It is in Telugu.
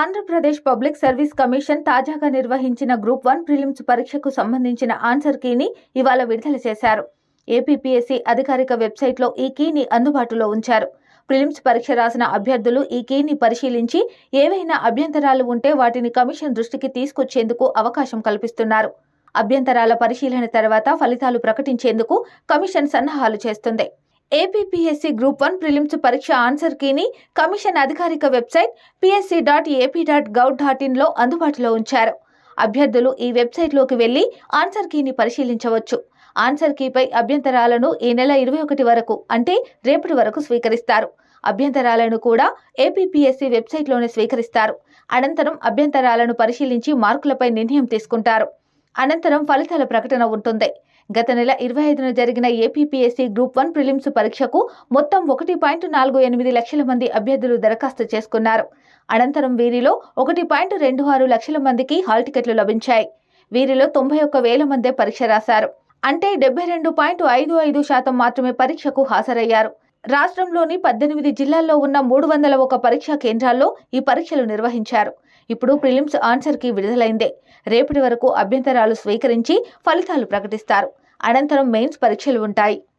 ఆంధ్రప్రదేశ్ పబ్లిక్ సర్వీస్ కమిషన్ తాజాగా నిర్వహించిన గ్రూప్ వన్ ప్రిలిమ్స్ పరీక్షకు సంబంధించిన ఆన్సర్ కీని ఇవాళ విడుదల చేశారు. ఏపీపీఎస్సీ అధికారిక వెబ్సైట్లో ఈ కీని అందుబాటులో ఉంచారు. ప్రిలిమ్స్ పరీక్ష రాసిన అభ్యర్థులు ఈ కీని పరిశీలించి ఏవైనా అభ్యంతరాలు ఉంటే వాటిని కమిషన్ దృష్టికి తీసుకొచ్చేందుకు అవకాశం కల్పిస్తున్నారు. అభ్యంతరాల పరిశీలన తర్వాత ఫలితాలు ప్రకటించేందుకు కమిషన్ సన్నాహాలు చేస్తుంది. ఏపీపీఎస్సీ గ్రూప్ వన్ ప్రిలిమ్స్ పరీక్ష ఆన్సర్ కీని కమిషన్ అధికారిక website PSC dot AP dot gov dot ఇన్లో అందుబాటులో ఉంచారు. అభ్యర్థులు ఈ వెబ్సైట్లోకి వెళ్ళి ఆన్సర్ కీని పరిశీలించవచ్చు. ఆన్సర్ కీపై అభ్యంతరాలను ఈ నెల ఇరవై ఒకటి వరకు అంటే రేపటి వరకు స్వీకరిస్తారు. అభ్యంతరాలను కూడా ఏపీపీఎస్సీ వెబ్సైట్లోనే స్వీకరిస్తారు. అనంతరం అభ్యంతరాలను పరిశీలించి మార్కులపై నిర్ణయం తీసుకుంటారు. అనంతరం ఫలితాల ప్రకటన ఉంటుంది. గత నెల ఇరవై ఐదున జరిగిన ఏపీపీఎస్సీ గ్రూప్ వన్ ప్రిలిమ్స్ పరీక్షకు మొత్తం ఒకటి పాయింట్ నాలుగు ఎనిమిది లక్షల మంది అభ్యర్థులు దరఖాస్తు చేసుకున్నారు. అనంతరం వీరిలో ఒకటి పాయింట్ రెండు ఆరు లక్షల మందికి హాల్ టికెట్లు లభించాయి. వీరిలో తొంభై ఒక్క వేల మందే పరీక్ష రాశారు. అంటే డెబ్బై రెండు పాయింట్ ఐదు ఐదు శాతం మాత్రమే పరీక్షకు హాజరయ్యారు. రాష్ట్రంలోని పద్దెనిమిది జిల్లాల్లో ఉన్న మూడు వందల ఒక పరీక్షా కేంద్రాల్లో ఈ పరీక్షలు నిర్వహించారు. ఇప్పుడు ప్రిలిమ్స్ ఆన్సర్కి విడుదలైందే. రేపటి వరకు అభ్యంతరాలు స్వీకరించి ఫలితాలు ప్రకటిస్తారు. అనంతరం మెయిన్స్ పరీక్షలు ఉంటాయి.